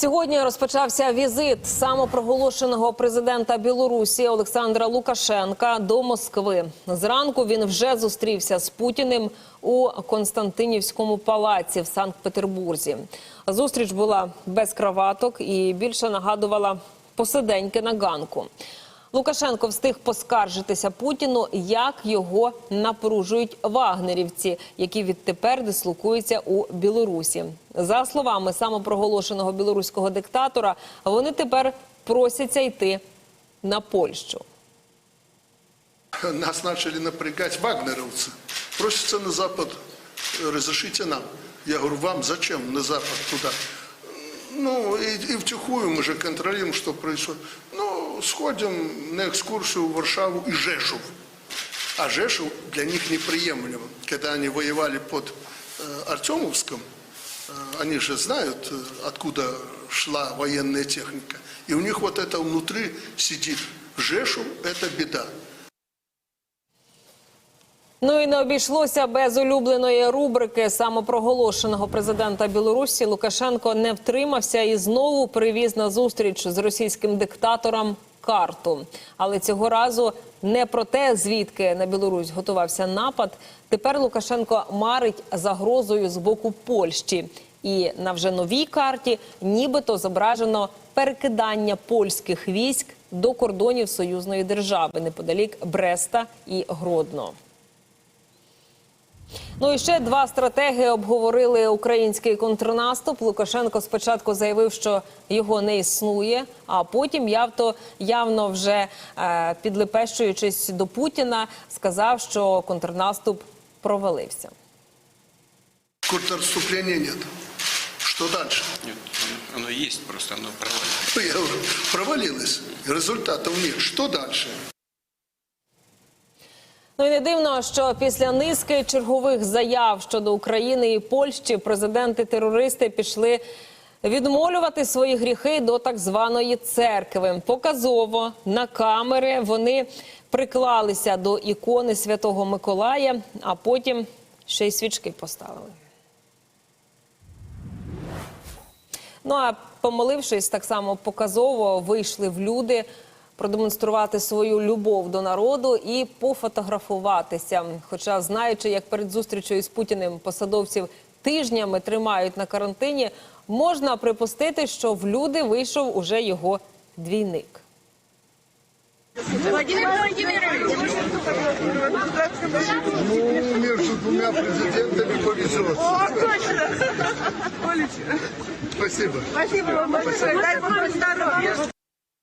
Сьогодні розпочався візит самопроголошеного президента Білорусі Олександра Лукашенка до Москви. Зранку він вже зустрівся з Путіним у Константинівському палаці в Санкт-Петербурзі. Зустріч була без краваток і більше нагадувала посиденьки на ганку. Лукашенко встиг поскаржитися Путіну, як його напружують вагнерівці, які відтепер дислокуються у Білорусі. За словами самопроголошеного білоруського диктатора, вони тепер просяться йти на Польщу. Нас начали напрягать вагнеровцы. Просятся на Запад, э, разрешите нам. Я говорю, вам зачем на Запад туда? Ну, и, и втихую мы же контролируем, что происходит. Ну, сходим на экскурсию в Варшаву и Жешув. А Жешув для них неприемлемо. Когда они воевали под э, Артемовском, э, они же знают, э, откуда шла военная техника. И у них вот это внутри сидит. Жешув – это беда. Ну і не обійшлося без улюбленої рубрики самопроголошеного президента Білорусі. Лукашенко не втримався і знову привіз на зустріч з російським диктатором карту. Але цього разу не про те, звідки на Білорусь готувався напад. Тепер Лукашенко марить загрозою з боку Польщі. І на вже новій карті нібито зображено перекидання польських військ до кордонів союзної держави неподалік Бреста і Гродно. Ну і ще два стратеги обговорили український контрнаступ. Лукашенко спочатку заявив, що його не існує, а потім явно, явно вже е, підлепещуючись до Путіна, сказав, що контрнаступ провалився. Контрнаступления нет. Что дальше? Нет, оно, оно просто оно провалено. Ну, Я говорю, провалилось. Результатов нет. Что дальше? Ну і не дивно, що після низки чергових заяв щодо України і Польщі президенти-терористи пішли відмолювати свої гріхи до так званої церкви. Показово на камери вони приклалися до ікони Святого Миколая, а потім ще й свічки поставили. Ну а помолившись так само показово, вийшли в люди продемонструвати свою любов до народу і пофотографуватися. Хоча, знаючи, як перед зустрічю з Путіним посадовців тижнями тримають на карантині, можна припустити, що в люди вийшов уже його двійник. Владимир Владимирович. Ну, между двумя президентами повезет. О, точно. Олечка, Спасибо. спасибо вам большое. Дай вам здоровья.